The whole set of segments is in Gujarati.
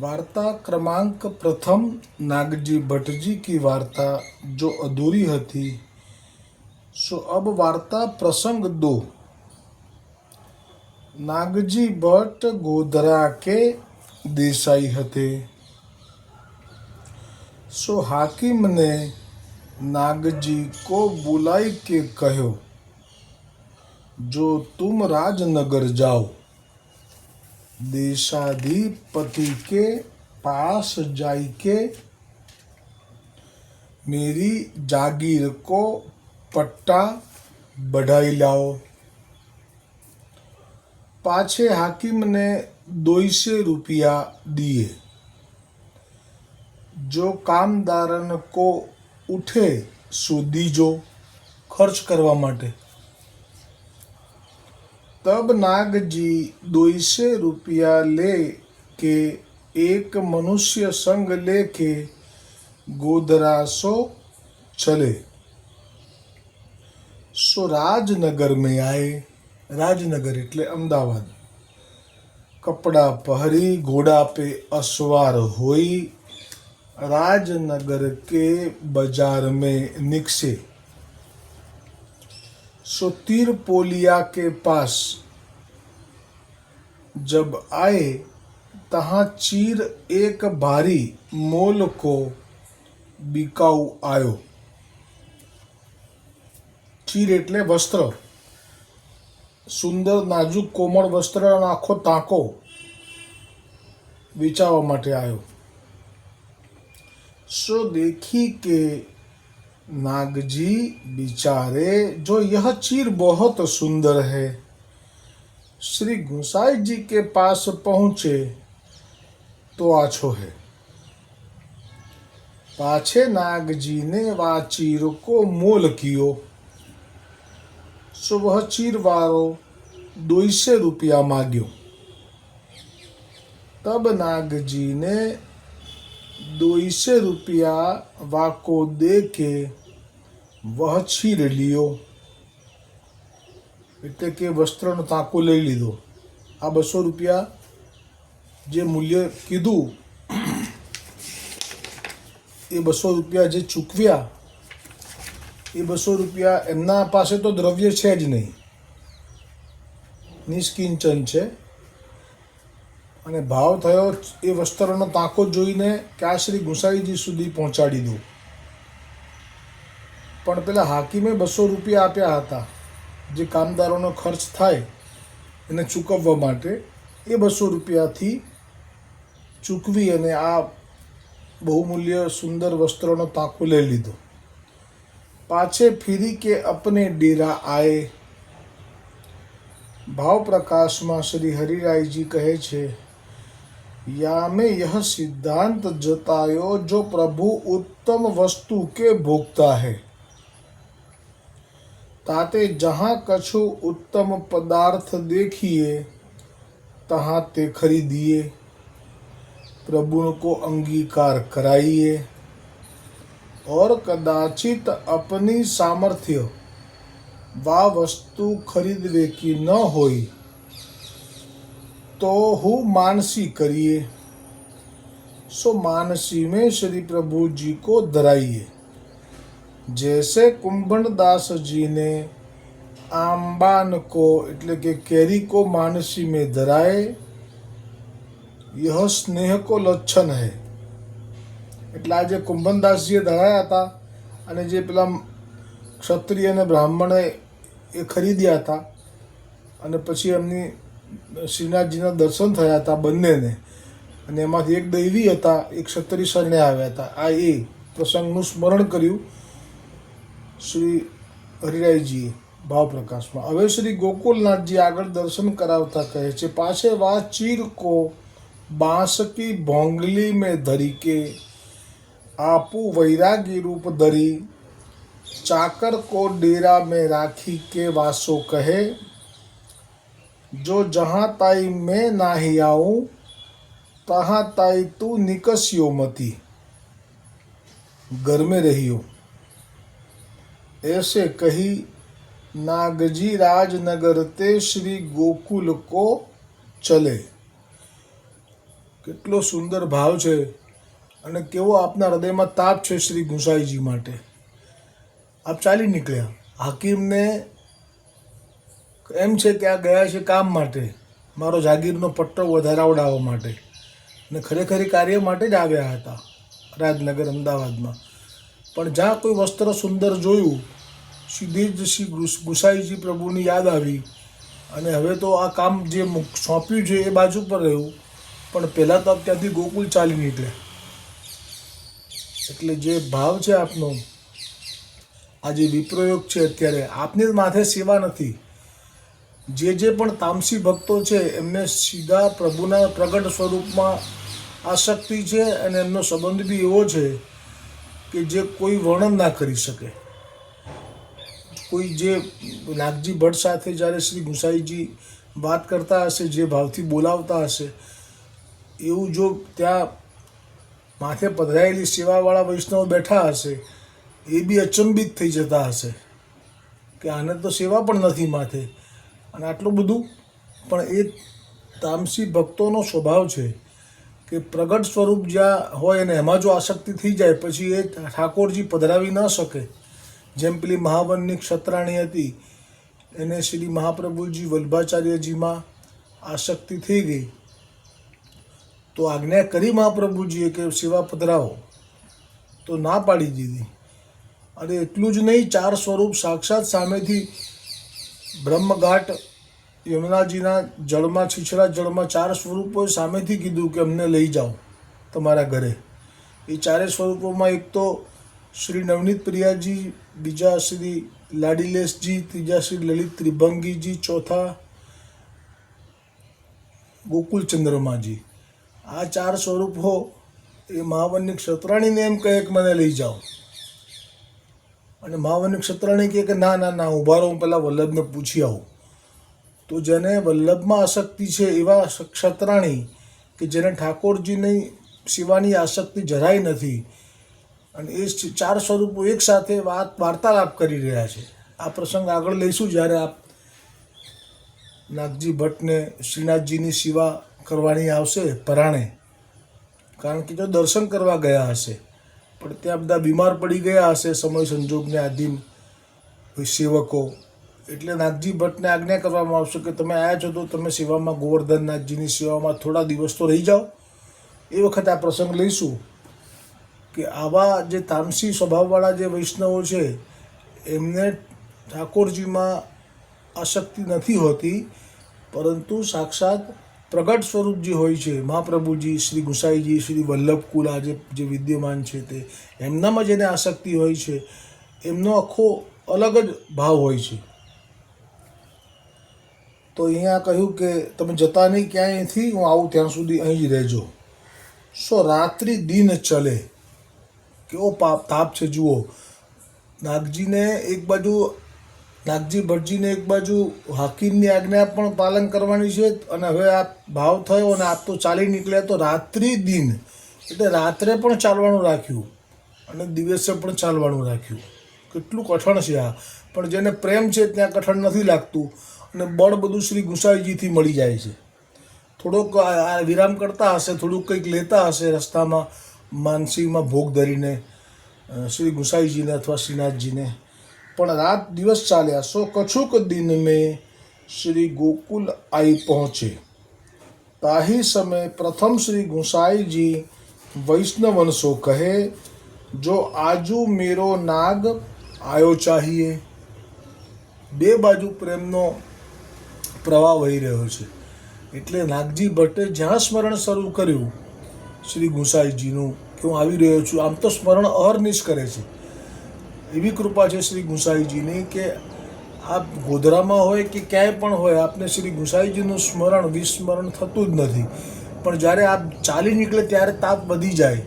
वार्ता क्रमांक प्रथम नागजी भट्ट जी की वार्ता जो अधूरी હતી सो अब वार्ता प्रसंग दो नागजी भट्ट गोधरा के देसाई हते सो हाकिम ने नागजी को बुलाई के कहो जो तुम राजनगर जाओ देशाधिपति के पास जाई के मेरी जागीर को पट्टा बढ़ाई लाओ पाछे हाकिम ने दो से रुपया दिए जो કામદારન કો ઉઠે સો દીજો ખર્ચ કરવા માટે तब नाग जी दो से रुपया ले के एक मनुष्य संग लेके गोधरा सो चले सो राजनगर में आए राजनगर એટલે અમદાવાદ કપડા પહેરી घोड़ा पे असवार हुई राजनगर के बाजार में निकसे सो तीर पोलिया के पास जब आए तहाँ चीर एक भारी मोल को बिकाऊ आयो ચીર એટલે વસ્ત્ર સુંદર નાજુક કોમળ વસ્ત્ર અને આખો તાંકો વેચાવા માટે આવ્યો सो देखी के नागजी बिचारे, जो यह चीर बहुत सुंदर है। श्री गुसाई जी के पास पहुँचे तो आछो है। पाछे नाग जी ने वा चीर को मोल कियो। सो वह चीर वारो दो से रुपया मांग्यो। तब नाग जी ने दो से रुपया वाको दे के વહ છીર લ્યો એટલે કે વસ્ત્રનો તાંકો લઈ લીધો. આ બસો રૂપિયા જે મૂલ્ય કીધું, એ બસો રૂપિયા જે ચૂકવ્યા, એ બસો રૂપિયા એમના પાસે તો દ્રવ્ય છે જ નહીં. નિષ્કિંચન છે. અને ભાવ થયો એ વસ્ત્રનો તાંકો જોઈને કે આ શ્રી ગુસાઈજી સુધી પહોંચાડી દઉં પણ પેલા હાકીમે બસો રૂપિયા આપ્યા હતા. જે કામદારોનો ખર્ચ થાય, એને ચૂકવવા માટે એ બસો રૂપિયાથી ચૂકવી અને આ બહુમૂલ્ય સુંદર વસ્ત્રોનો તાકો લઈ લીધો. પાછે ફીરી કે અપને ડેરા આએ ભાવ પ્રકાશમાં શ્રી હરિરાયજી કહે છે, યામે યહ સિદ્ધાંત જતાયો જો પ્રભુ ઉત્તમ વસ્તુ કે ભોગતા હૈ? है ताते जहाँ कछु उत्तम पदार्थ देखिए, तहाँ ते खरीदिए। प्रभु को अंगीकार कराइए। और कदाचित अपनी सामर्थ्य वा वस्तु खरीदवे की न होई तो हूँ मानसी करिए। सो मानसी में श्री प्रभु जी को धराइए। જૈસે કુંભણદાસજીને આંબાન કો, એટલે કે કેરી કો માનસી મેં ધરાય યહ સ્નેહ કો લચ્છન હૈ. એટલે આજે કુંભનદાસજીએ ધરાયા હતા અને જે પેલા ક્ષત્રિય અને બ્રાહ્મણે એ ખરીદ્યા હતા અને પછી એમની શ્રીનાથજીના દર્શન થયા હતા બંનેને. અને એમાંથી એક દૈવી હતા, એક ક્ષત્રિય શરણે આવ્યા હતા. આ એ પ્રસંગનું સ્મરણ કર્યું. શ્રી હરિરાયજીએ ભાવપ્રકાશમાં, હવે શ્રી ગોકુલનાથજી આગળ દર્શન કરાવતા કહે છે, પાસે વા ચીર કો બાંસકી ભોંગલી મેં ધરી કે, આપુ વૈરાગી રૂપ ધરી, ચાકર કો ડેરા મેં રાખી કે વાસો કહે, જો જહાં તાઈ મેં નાહી આવું, તહાં તાઈ તું નિકસ્યો મતી, ઘર મેં રહ્યો. ऐसे कही नागजी राजनगर ते શ્રી ગોકુલ કો ચલે કેટલો સુંદર ભાવ છે અને કેવો આપના હૃદયમાં તાપ છે શ્રી ગુસાઈજી માટે આપ ચાલી નીકળ્યા હાકીમને એમ છે કે આ ગયા છે કામ માટે મારો જાગીરનો પટ્ટો વધારાવડાવવા માટે અને ખરેખર એ કાર્ય માટે જ આવ્યા હતા રાજનગર અમદાવાદમાં પણ જ્યાં કોઈ વસ્ત્ર સુંદર જોયું સીધી શ્રી ગુસાઈજી પ્રભુની યાદ આવી અને હવે તો આ કામ જે સોંપ્યું છે એ બાજુ પર રહ્યું, પણ પહેલાં તો ત્યાંથી ગોકુલ ચાલી નીકળે. એટલે જે ભાવ છે આપનો, આ જે વિપ્રયોગ છે અત્યારે, આપની માથે સેવા નથી. જે જે પણ તામસી ભક્તો છે, એમને સીધા પ્રભુના પ્રગટ સ્વરૂપમાં આસક્તિ છે અને એમનો સંબંધ બી એવો છે કે જે કોઈ વર્ણન ના કરી શકે. કોઈ જે નાગજી ભટ્ટ સાથે જ્યારે શ્રી ગુસાઈજી વાત કરતા હશે, જે ભાવથી બોલાવતા હશે, એવું જો ત્યાં માથે પધરાયેલી સેવાવાળા વૈષ્ણવ બેઠા હશે, એ બી અચંબિત થઈ જતા હશે કે આને તો સેવા પણ નથી માથે. અને આટલું બધું પણ એ તામસી ભક્તોનો સ્વભાવ છે કે પ્રગટ સ્વરૂપ જ્યાં હોય અને એમાં જો આસક્તિ થઈ જાય, પછી એ ઠાકોરજી પધરાવી ન શકે. જેમ પેલી મહાવનની ક્ષત્રાણી હતી, એને શ્રી મહાપ્રભુજી વલ્ભાચાર્યજીમાં આસક્તિ થઈ ગઈ. તો આજ્ઞા કરી મહાપ્રભુજીએ કે સેવા પધરાવો. તો ના પાડી દીધી. અને એટલું જ નહીં, ચાર સ્વરૂપ સાક્ષાત સામેથી બ્રહ્મઘાટ યમુનાજીના જળમાં, છીછરા જળમાં ચાર સ્વરૂપોએ સામેથી કીધું કે અમને લઈ જાઓ તમારા ઘરે. એ ચારે સ્વરૂપોમાં એક તો શ્રી નવનીત પ્રિયાજી બીજા શ્રી લાડીલેશજી, ત્રીજા શ્રી લલિત ત્રિભંગીજી, ચોથા ગોકુલ ચંદ્રમાજી આ ચાર સ્વરૂપો એ મહાવન્ય ક્ષત્રાણીને એમ કહે કે મને લઈ જાઓ. અને મહાવન્ય ક્ષત્રાણી કહે કે ના ના ના ઊભા રહો, હું પહેલાં વલ્લભને પૂછી આવું. તો જેને વલ્લભમાં આસક્તિ છે એવા ક્ષત્રાણી કે જેને ઠાકોરજીની શિવાની આસક્તિ જરાય નથી અને એ ચાર સ્વરૂપો એકસાથે વાત વાર્તાલાપ કરી રહ્યા છે. આ પ્રસંગ આગળ લઈશું જ્યારે આપ નાગજી ભટ્ટને શ્રીનાથજીની સેવા કરવાની આવશે પરાણે. કારણ કે જો દર્શન કરવા ગયા હશે, પણ ત્યાં બધા બીમાર પડી ગયા હશે સમય સંજોગને આધીન સેવકો. એટલે નાગજી ભટ્ટને આજ્ઞા કરવામાં આવશે કે તમે આવ્યા છો તો તમે સેવામાં ગોવર્ધનનાથજીની સેવામાં થોડા દિવસ તો રહી જાઓ. એ વખતે આ પ્રસંગ લઈશું. કે આવા જે તામસી સ્વભાવવાળા જે વૈષ્ણવો છે, એમને ઠાકોરજીમાં આસક્તિ નથી હોતી, પરંતુ સાક્ષાત પ્રગટ સ્વરૂપ જે હોય છે, મહાપ્રભુજી, શ્રી ગુસાઈજી, શ્રી વલ્લભકુલ, આ જે જે વિદ્યમાન છે તે, એમનામાં જેને આસક્તિ હોય છે, એમનો આખો અલગ જ ભાવ હોય છે. તો અહીંયા કહ્યું કે તમે જતા નહીં, ક્યાંયથી? હું આવું ત્યાં સુધી અહીં જ રહેજો. સો રાત્રિ દિન ચલે. કેવો પાપ તાપ છે જુઓ નાગજીને એક બાજુ નાગજી ભટજીને એક બાજુ હાકીમની આજ્ઞા પણ પાલન કરવાની છે અને હવે આ ભાવ થયો અને આપ તો ચાલી નીકળ્યા તો રાત્રિ દિન. એટલે રાત્રે પણ ચાલવાનું રાખ્યું અને દિવસે પણ ચાલવાનું રાખ્યું. કેટલું કઠણ છે આ. પણ જેને પ્રેમ છે ત્યાં કઠણ નથી લાગતું અને બળ બધું શ્રી ગુસાઈજીથી મળી જાય છે. થોડોક વિરામ કરતા હશે, થોડુંક કંઈક લેતા હશે રસ્તામાં માનસીમાં ભોગ ધરીને શ્રી ગુસાઈજીને અથવા શ્રીનાથજીને. પણ રાત દિવસ ચાલ્યા, સો કછુક દિન મેં શ્રી ગોકુલ આઈ પહોંચે. તાહી સમય પ્રથમ શ્રી ગુસાઈજી વૈષ્ણવંશો કહે, જો આજુ મેરો નાગ આયો ચાહીએ. બે બાજુ પ્રેમનો પ્રવાહ વહી રહ્યો છે. એટલે નાગજી ભટ્ટે જ્યાં સ્મરણ શરૂ કર્યું શ્રી ગુસાઈજીનું કે હું આવી રહ્યો છું. આમ તો સ્મરણ અહર્નિશ કરે છે. એવી કૃપા છે શ્રી ગુસાઈજીની કે આપ ગોધરામાં હોય કે ક્યાંય પણ હોય, આપને શ્રી ગુસાઈજીનું સ્મરણ, વિસ્મરણ થતું જ નથી. પણ જ્યારે આપ ચાલી નીકળે ત્યારે તાપ વધી જાય.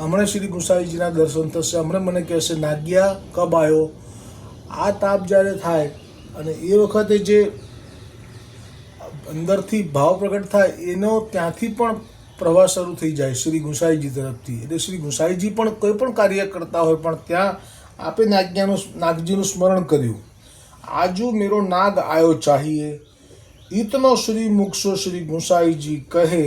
હમણાં શ્રી ગુસાઈજીના દર્શન થશે, હમણાં મને કહેશે, નાગ્યા, કબ આવ્યો આ તાપ જ્યારે થાય અને એ વખતે જે અંદરથી ભાવ પ્રગટ થાય, એનો ત્યાંથી પણ પ્રવાહ શરૂ થઈ જાય શ્રી ગુંસાઈજી તરફથી. એટલે શ્રી ગુંસાઈજી પણ કોઈ પણ કાર્ય કરતા હોય, પણ ત્યાં આપે નાગ્યાનું નાગજીનું સ્મરણ કર્યું. આજુ મેરો નાગ આવ્યો ચાહીએ. ઈતનો શ્રી મુકશો શ્રી ગુંસાઈજી કહે,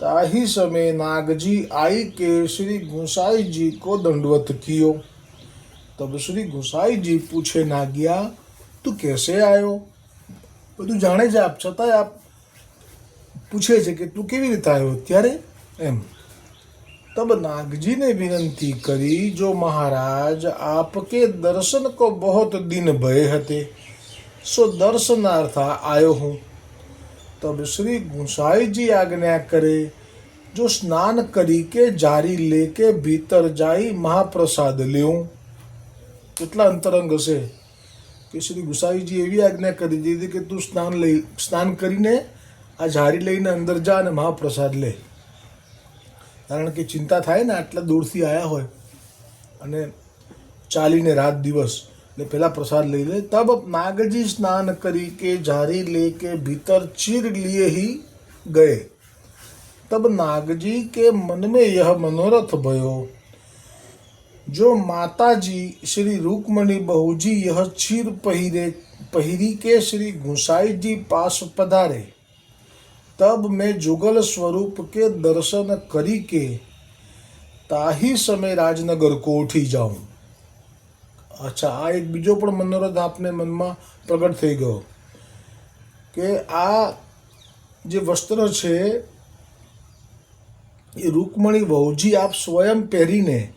તાહી સમય નાગજી આઈ કે શ્રી ગુંસાઈજી કો દંડવત કયો. તબ શ્રી ગુંસાઈજી પૂછે નાગ્યા, તું કેસે આવ્યો બધું જાણે જ આપ, છતાંય આપ પૂછે છે કે તું કેવી રીતે આવ્યો ત્યારે? એમ. તબ નાગજીને વિનંતી કરી, જો મહારાજ, આપકે દર્શન કો બહોત દિન ભય હતે, સો દર્શનાર્થા આવ્યો હું. તબ શ્રી ગુંસાઈજી આજ્ઞા કરે, જો સ્નાન કરી કે જારી લે કે ભીતર જાઈ મહાપ્રસાદ લેવું કેટલા અંતરંગ હશે કે શ્રી ગુસાઈજી એવી આજ્ઞા કરી દીધી કે તું સ્નાન લઈ, સ્નાન કરીને આ જારી લઈને અંદર જા અને મહાપ્રસાદ લે કારણ કે ચિંતા થાય ને આટલા દૂરથી આવ્યા હોય અને ચાલીને રાત દિવસ એટલે પહેલા પ્રસાદ લઈ લે તબ નાગજી સ્નાન કરી કે જારી લે કે भीतर चीर लिए ही गए तब नागजी के मन में यह मनोरथ भयो जो माता जी श्री रुक्मणी बहू जी यह चीर पहिरे पहिरी के श्री गुसाई जी पास पधारे તબ મેં જુગલ સ્વરૂપ કે દર્શન કરી કે તાહી સમય રાજનગર કોઠી જાઉં અચ્છા આ એક બીજો પણ મનોરથ આપને મનમાં પ્રગટ થઈ ગયો કે આ જે વસ્ત્ર છે એ રૂકમણી વહુજી આપ સ્વયં પહેરીને,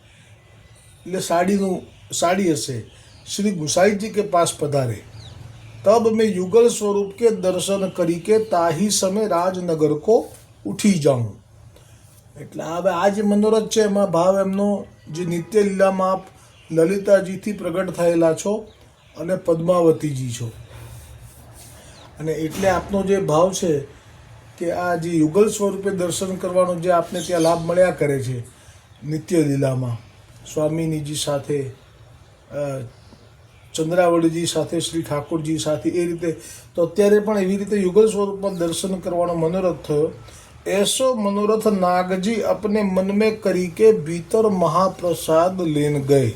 એટલે સાડીનું, સાડી હશે, શ્રી ગુસાઈજી કે પાસ પધારે. तब मैं युगल स्वरूप के दर्शन કરી કે તાહી સમય રાજનગર કો ઉઠી જાઉં એટલે હવે આ જે મનોરથ છે એમાં ભાવ એમનો જે નિત્ય લીલામાં આપ લલિતાજીથી પ્રગટ થયેલા છો અને પદ્માવતીજી છો અને એટલે આપનો જે ભાવ છે કે આ જે યુગલ સ્વરૂપે દર્શન કરવાનો જે આપને ત્યાં લાભ મળ્યા કરે છે નિત્ય લીલામાં સ્વામિનીજી સાથે અ, ચંદ્રાવળીજી સાથે શ્રી ઠાકોરજી સાથે એ રીતે તો અત્યારે પણ એવી રીતે યુગલ સ્વરૂપમાં દર્શન કરવાનો મનોરથ થયો ऐसो मनोरथ नागजी अपने मन में करी के भीतर महाप्रसाद लेन गए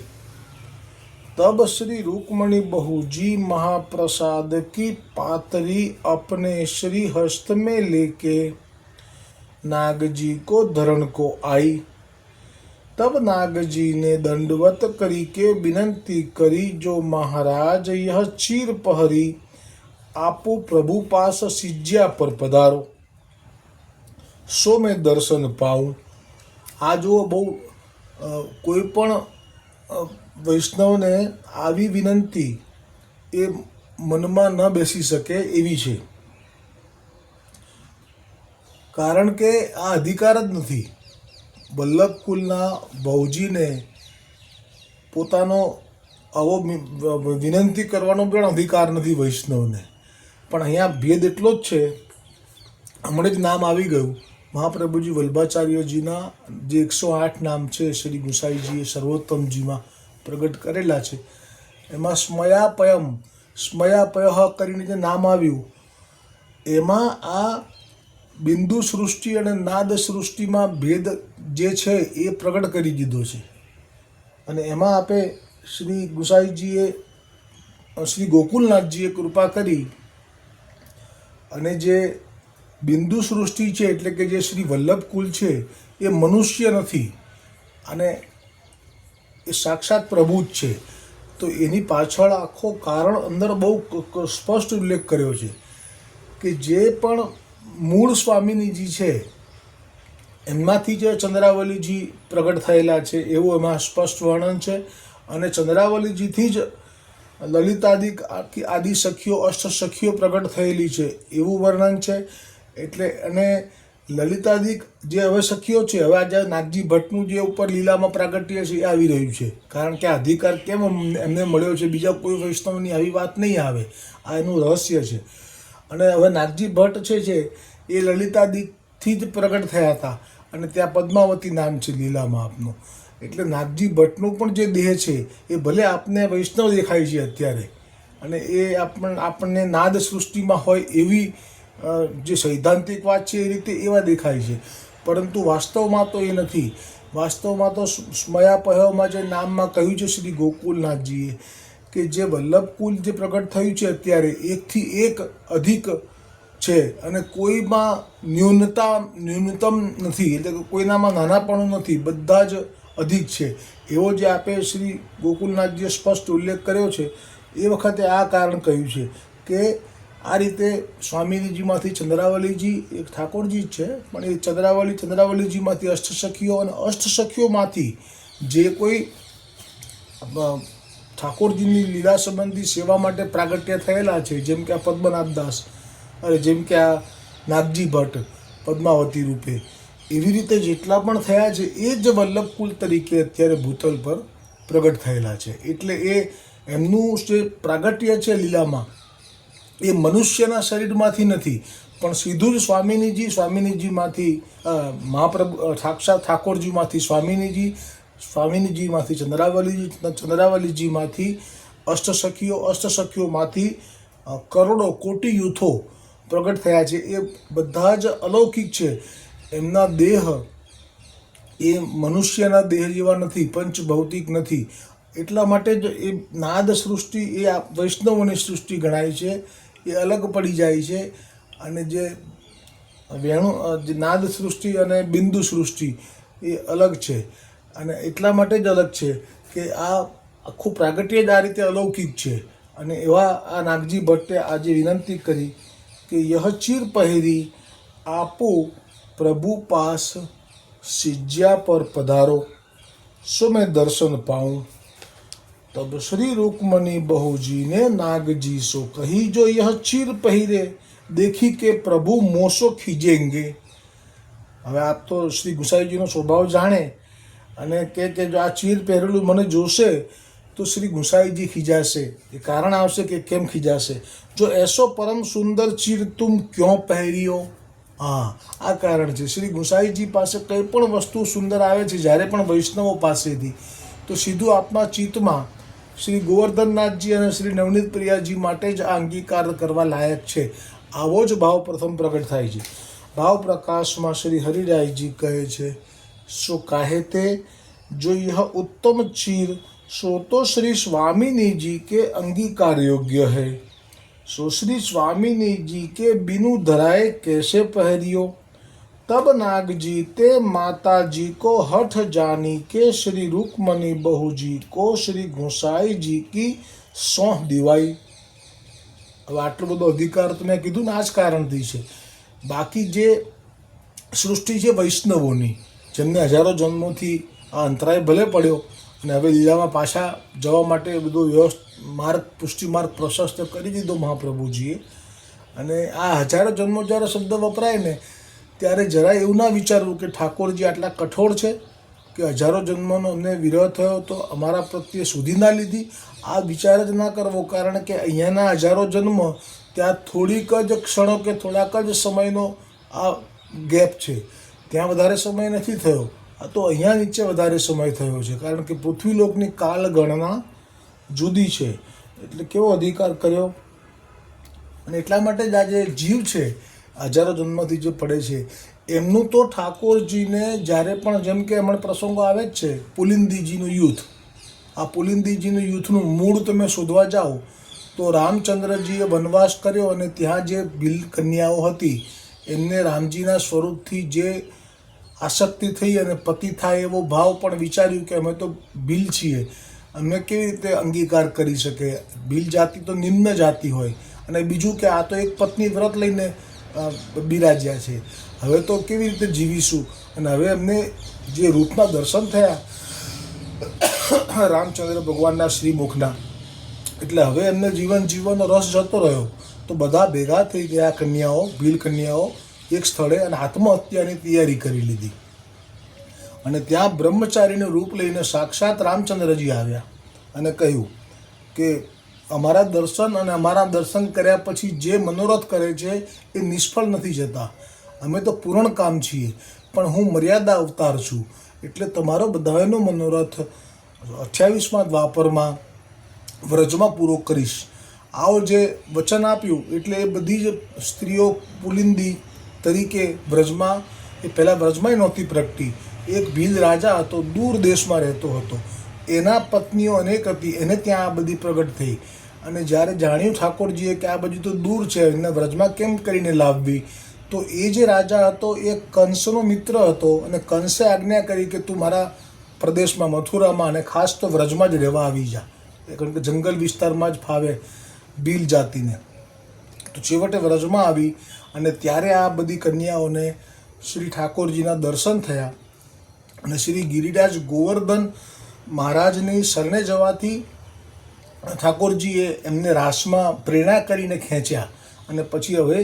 तब श्री रुक्मणी बहू जी महाप्रसाद की पातरी अपने श्री हस्त में लेके नागजी को धरण को आई तब नागजी ने दंडवत करी के विनंती करी जो महाराज यह चीर पहरी आपो प्रभु पास सिज्या पर पधारो સો મેં દર્શન પાઉં આ જુઓ બહુ અ, કોઈ પણ અ, વૈષ્ણવને આવી વિનંતી એ મનમાં ન બેસી શકે એવી છે કારણ કે આ અધિકાર જ નથી વલ્લભ કુલના ભૌજીને પોતાનો આવો વિનંતી કરવાનો પણ અધિકાર નથી વૈષ્ણવને. પણ અહીંયા ભેદ એટલો જ છે, હમણાં જ નામ આવી ગયું. મહાપ્રભુજી વલ્ભાચાર્યજીના જે એકસો આઠ નામ છે, શ્રી ગુસાઈજીએ સર્વોત્તમજીમાં પ્રગટ કરેલા છે. એમાં સ્મયાપયમ, સ્મયાપય કરીને જે નામ આવ્યું, એમાં આ બિંદુ સૃષ્ટિ અને નાદ સૃષ્ટિમાં ભેદ જે છે એ પ્રગટ કરી દીધો છે. અને એમાં આપે શ્રી ગુસાઈજીએ, શ્રી ગોકુલનાથજીએ કૃપા કરી અને જે બિંદુ સૃષ્ટિ છે, એટલે કે જે શ્રી વલ્લભ કુલ છે, એ મનુષ્ય નથી. અને એ સાક્ષાત પ્રભુ જ છે. તો એની પાછળ આખો કારણ અંદર બહુ સ્પષ્ટ ઉલ્લેખ કર્યો છે કે જે પણ મૂળ સ્વામિનીજી છે એમમાંથી જે ચંદ્રાવલીજી પ્રગટ થયેલા છે, એવું એમાં સ્પષ્ટ વર્ણન છે. અને ચંદ્રાવલીજીથી જ લલિતાદિક આખી આદિ સખીઓ અષ્ટ સખીઓ પ્રગટ થયેલી છે, એવું વર્ણન છે. એટલે અને લલિતાદિક જે હવે સખીઓ છે, હવે આજે નાગજી ભટ્ટનું જે ઉપર લીલામાં પ્રાગટ્ય છે, એ આવી રહ્યું છે. કારણ કે અધિકાર કેમ એમને મળ્યો છે, બીજા કોઈ વૈષ્ણવની આવી વાત નહીં આવે. આ એનું રહસ્ય છે. અને હવે નાગજી ભટ્ટ છે છે એ લલિતાદીથી જ પ્રગટ થયા હતા. અને ત્યાં પદ્માવતી નામ છે લીલામાં આપનું. એટલે નાગજી ભટ્ટનું પણ જે દેહ છે, એ ભલે આપને વૈષ્ણવ દેખાય છે અત્યારે, અને એ આપણ, આપણને નાદ સૃષ્ટિમાં હોય એવી જે સૈદ્ધાંતિક વાત છે એ રીતે એવા દેખાય છે. પરંતુ વાસ્તવમાં તો એ નથી. વાસ્તવમાં તો સ્મયાપહમાં જે નામમાં કહ્યું છે શ્રી ગોકુલનાથજીએ કે જે વલ્લભકુલ જે પ્રગટ થયું છે અત્યારે, એકથી એક અધિક છે. અને કોઈમાં ન્યૂનતા, ન્યૂનતમ નથી, એટલે કે કોઈનામાં નાનાપણું નથી, બધા જ અધિક છે. એવો જે આપે શ્રી ગોકુલનાથજીએ સ્પષ્ટ ઉલ્લેખ કર્યો છે, એ વખતે આ કારણ કહ્યું છે કે આ રીતે સ્વામીજીમાંથી ચંદ્રાવલીજી, એક ઠાકોરજી જ છે, પણ એ ચંદ્રાવલી, ચંદ્રાવલીજીમાંથી અષ્ટસખીઓ અને અષ્ટસખીઓમાંથી જે કોઈ ઠાકોરજીની લીલા સંબંધી સેવા માટે પ્રાગટ્ય થયેલા છે. જેમ કે આ પદ્મનાભ દાસ અરે જેમ કે આ નાગજી ભટ્ટ પદ્માવતી રૂપે. એવી રીતે જેટલા પણ થયા છે, એ જ વલ્લભકુલ તરીકે અત્યારે ભૂતલ પર પ્રગટ થયેલા છે. એટલે એ એમનું જે પ્રાગટ્ય છે લીલામાં, એ મનુષ્યના શરીરમાંથી નથી, પણ સીધું જ સ્વામિનીજી, સ્વામિનીજીમાંથી મહાપ્રભુ સાક્ષાત ઠાકોરજીમાંથી સ્વામિનીજી સ્વામિનીજીમાંથી ચંદ્રાવલીજી ચંદ્રાવલીજીમાંથી, અષ્ટસખીઓ, અષ્ટસખીઓમાંથી કરોડો કોટી યુથો પ્રગટ થયા છે. એ બધા જ અલૌકિક છે. એમના દેહ એ મનુષ્યના દેહ જેવા નથી પંચ ભૌતિક નથી. એટલા માટે જ એ નાદ સૃષ્ટિ, એ વૈષ્ણવોની સૃષ્ટિ ગણાય છે. એ અલગ પડી જાય છે. અને જે વેણુ, જે નાદ સૃષ્ટિ અને બિંદુ સૃષ્ટિ એ અલગ છે. અને એટલા માટે જ અલગ છે કે આ આખું પ્રાગટ્ય જ આ રીતે અલૌકિક છે. અને એવા આ નાગજી ભટ્ટે આજે વિનંતી કરી કે યહ ચીર પહેરી આપો પ્રભુ પાસ સિજ્યા પર પધારો. સો મેં દર્શન પાઉં. તબ શ્રી રૂકમણી બહુજીને નાગજી સો કહી, જો યહ ચીર પહેરે દેખી કે પ્રભુ મોસો ખીજેંગે. હવે આપ તો શ્રી ગુસાઈજીનો સ્વભાવ જાણે અને કે કે જો આ ચીર પહેરેલું મને જોશે, તો શ્રી ગુસાઈજી ખીજાશે. એ કારણ આવશે કે કેમ ખીજાશે? જો એસો પરમ સુંદર ચીર તુમ ક્યો પહેર્યો? હા, આ કારણ છે. શ્રી ગુસાઈજી પાસે કંઈ પણ વસ્તુ સુંદર આવે છે, જ્યારે પણ વૈષ્ણવો પાસેથી, તો સીધું આપના ચિત્તમાં શ્રી ગોવર્ધનનાથજી અને શ્રી નવનીત પ્રિયાજી માટે જ આ અંગીકાર કરવા લાયક છે. આવો જ ભાવ પ્રથમ પ્રગટ થાય છે. ભાવ પ્રકાશમાં શ્રી હરિરાયજી કહે છે સો કાહે તે જો यह उत्तम चीर सो तो श्री स्वामिनी जी के अंगीकार योग्य है सो श्री स्वामिनी जी के बिनु धराए कैसे पहरियो तब नाग जी ते माता जी को हठ जानी के श्री रुक्मणी बहू जी को श्री गोसाई जी की सौंह दिवाई હવે આટલો બધો અધિકાર તો મેં કીધું ને આ જ કારણથી છે બાકી જે સૃષ્ટિ છે વૈષ્ણવોની જેમને હજારો જન્મોથી આ અંતરાય ભલે પડ્યો અને હવે લીલામાં પાછા જવા માટે બધો વ્યવસ્થ માર્ગ પુષ્ટિ માર્ગ પ્રશસ્ત કરી દીધો મહાપ્રભુજીએ. અને આ હજારો જન્મો જ્યારે શબ્દ વપરાય ને, ત્યારે જરાય એવું ના વિચારવું કે ઠાકોરજી આટલા કઠોર છે કે હજારો જન્મનો અમને વિરોધ થયો તો અમારા પ્રત્યે સુધી ના લીધી. આ વિચાર જ ના કરવો કારણ કે અહીંયાના હજારો જન્મ ત્યાં થોડીક જ ક્ષણો કે થોડાક જ સમયનો આ ગેપ છે. ત્યાં વધારે સમય નથી થયો. આ તો અહીંયા નીચે વધારે સમય થયો છે, કારણ કે પૃથ્વીલોકની કાળ ગણના જુદી છે. એટલે કેવો અધિકાર કર્યો? અને એટલા માટે જ આ જે જીવ છે, હજારો જન્મથી જે પડે છે. એમનું તો ઠાકોરજીને જ્યારે પણ જેમ કે હમણાં પ્રસંગો આવે જ છે, પુલિંદીજીનું યુથ આ પુલિંદીજીનું યુથનું મૂળ તમે શોધવા જાઓ, તો રામચંદ્રજીએ વનવાસ કર્યો અને ત્યાં જે બિલ કન્યાઓ હતી, એમને રામજીના સ્વરૂપથી જે આસક્તિ થઈ અને પતિ થાય એવો ભાવ પણ વિચાર્યું કે અમે તો ભીલ છીએ. અમે કેવી રીતે અંગીકાર કરી શકે? ભીલ જાતિ તો નિમ્ન જાતિ હોય. અને બીજું કે આ તો એક પત્ની વ્રત લઈને બિરાજ્યા છે. હવે તો કેવી રીતે જીવીશું? અને હવે એમને જે રૂપના દર્શન થયા, રામચંદ્ર ભગવાનના શ્રીમુખના. એટલે હવે એમને જીવન જીવવાનો રસ જતો રહ્યો. તો બધા ભેગા થઈ ગયા, કન્યાઓ ભીલ કન્યાઓ એક સ્થળે અને આત્મહત્યાની તૈયારી કરી લીધી. અને ત્યાં બ્રહ્મચારીનું રૂપ લઈને સાક્ષાત રામચંદ્રજી આવ્યા અને કહ્યું કે અમારા દર્શન અને અમારા દર્શન કર્યા પછી જે મનોરથ કરે છે એ નિષ્ફળ નથી જતા. અમે તો પૂર્ણ કામ છીએ, પણ હું મર્યાદા અવતાર છું. એટલે તમારો બધાનો મનોરથ અઠ્યાવીસમાં દ્વાપરમાં વ્રજમાં પૂરો કરીશ. આવો જે વચન આપ્યું, એટલે એ બધી જ સ્ત્રીઓ પુલિંદી તરીકે વ્રજમાં, એ પહેલાં વ્રજમાંય નહોતી પ્રગટી. એક ભીલ રાજા હતો, દૂર દેશમાં રહેતો હતો. એના પત્નીઓ અનેક હતી, એને ત્યાં આ બધી પ્રગટ થઈ. અને જ્યારે જાણ્યું ઠાકોરજીએ કે આ બધું તો દૂર છે એને વ્રજમાં કેમ કરીને લાવવી? તો એ જે રાજા હતો, એ કંસનો મિત્ર હતો અને કંસે આજ્ઞા કરી કે તું મારા પ્રદેશમાં, મથુરામાં અને ખાસ તો વ્રજમાં જ રહેવા આવી જા. કારણ કે જંગલ વિસ્તારમાં જ ફાવે ભીલ જાતિને. તો છેવટે વ્રજમાં આવી અને ત્યારે આ બધી કન્યાઓને શ્રી ઠાકોરજીના દર્શન થયા અને શ્રી ગિરિરાજ ગોવર્ધન મહારાજની શરણે જવાથી ઠાકોરજીએ એમને રાસમાં પ્રેરણા કરીને ખેંચ્યા અને પછી હવે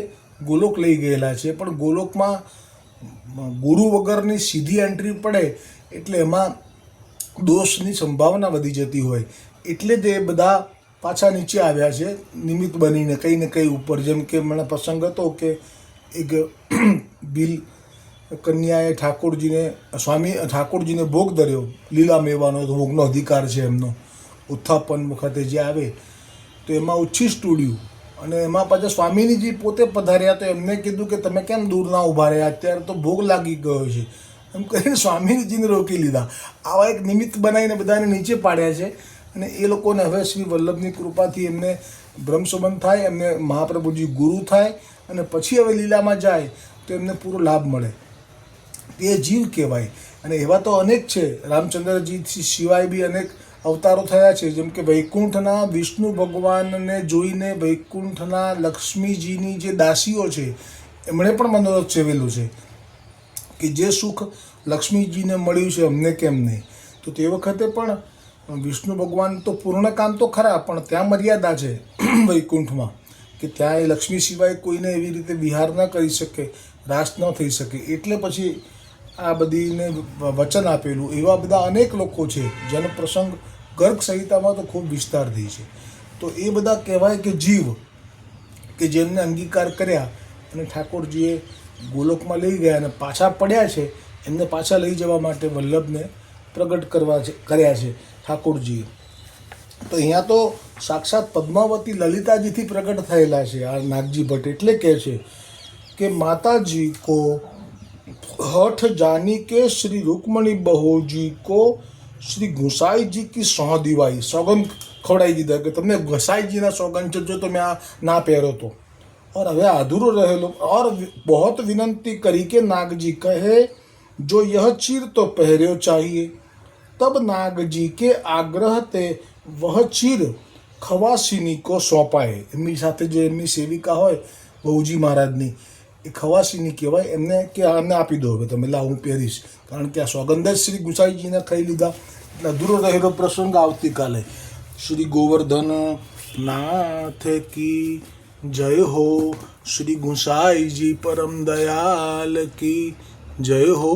ગોલોક લઈ ગયેલા છે. પણ ગોલોકમાં ગુરુ વગરની સીધી એન્ટ્રી પડે એટલે એમાં દોષની સંભાવના વધી જતી હોય. એટલે જ એ બધા પાછા નીચે આવ્યા છે, નિમિત્ત બનીને કંઈ ને કંઈ ઉપર, જેમ કે મને પ્રસંગ હતો કે એક બિલ કન્યાએ ઠાકોરજીને, સ્વામી ઠાકોરજીને ભોગ ધર્યો, લીલા મેવાનો ભોગનો અધિકાર છે એમનો. ઉત્થાપન વખતે જે આવે, તો એમાં ઉચ્છિષ્ટ ઉડ્યું. અને એમાં પાછા સ્વામીજીજી પોતે પધાર્યા તો એમને કીધું કે, તમે કેમ દૂર ના ઊભા રહ્યા? અત્યારે તો ભોગ લાગી ગયો છે. એમ કરીને સ્વામીજીને રોકી લીધા. આવા એક નિમિત્ત બનાવીને બધાને નીચે પાડ્યા છે. અને એ લોકોને હવે શ્રી વલ્લભની કૃપાથી એમને બ્રહ્મસંબંધ થાય, એમને મહાપ્રભુજી ગુરુ થાય અને પછી હવે લીલામાં જાય તો એમને પૂરો લાભ મળે. તે જીવ કહેવાય. અને એવા તો અનેક છે. રામચંદ્રજી સિવાય બી અનેક અવતારો થયા છે. જેમ કે વૈકુંઠના વિષ્ણુ ભગવાનને જોઈને વૈકુંઠના લક્ષ્મીજીની જે દાસીઓ છે, એમણે પણ મનોરથ સેવેલું છે કે જે સુખ લક્ષ્મીજીને મળ્યું છે અમને કેમ નહીં? તો તે વખતે પણ વિષ્ણુ ભગવાન તો પૂર્ણ કામ તો ખરા, પણ ત્યાં મર્યાદા છે વૈકુંઠમાં કે ત્યાં એ લક્ષ્મી સિવાય કોઈને એવી રીતે વિહાર ન કરી શકે, રાસ ન થઈ શકે. એટલે પછી આ બધીને વચન આપેલું. એવા બધા અનેક લોકો છે, જેનો પ્રસંગ ગર્ગ સંહિતામાં તો ખૂબ વિસ્તારથી છે. તો એ બધા કહેવાય કે જીવ, કે જેમને અંગીકાર કર્યા અને ઠાકોરજીએ ગોલોકમાં લઈ ગયા અને પાછા પડ્યા છે, એમને પાછા લઈ જવા માટે વલ્લભને પ્રગટ કરવા છે, કર્યા છે. ઠાકોરજીએ તો અહીંયા તો સાક્ષાત પદ્માવતી લલિતાજીથી પ્રગટ થયેલા છે આ નાગજી ભટ્ટ એટલે કહે છે કે માતાજી કો હઠ જાની કે શ્રી રૂકમણી બહોજી કો શ્રી ગુસાઈજી કી સોહ દિવાઈ સોગંદ ખવડાવી દીધા કે તમને ગુસાઈજીના સોગંદ છે જો તમે આ ના પહેરો તો और હવે અધૂરો રહેલો और बहुत विनंती करी के नाग जी कहे जो यह चीर तो पहर्यो તબ નાગજી કે આગ્રહ તે વહ ચીર ખવાસીનિકો સોંપાય. એમની સાથે જે એમની સેવિકા હોય, બહુજી મહારાજની, એ ખવાસિની કહેવાય. એમને કે આમને આપી દો. હવે તમે લાવ, હું પહેરીશ. કારણ કે આ સોગંદ શ્રી ગુસાઈજીને થઈ લીધા. એટલે અધૂરો રહેલો પ્રસંગ આવતીકાલે. શ્રી ગોવર્ધન નાથ કી જય હો. શ્રી ગુસાઈજી પરમ દયાલ કી જય હો.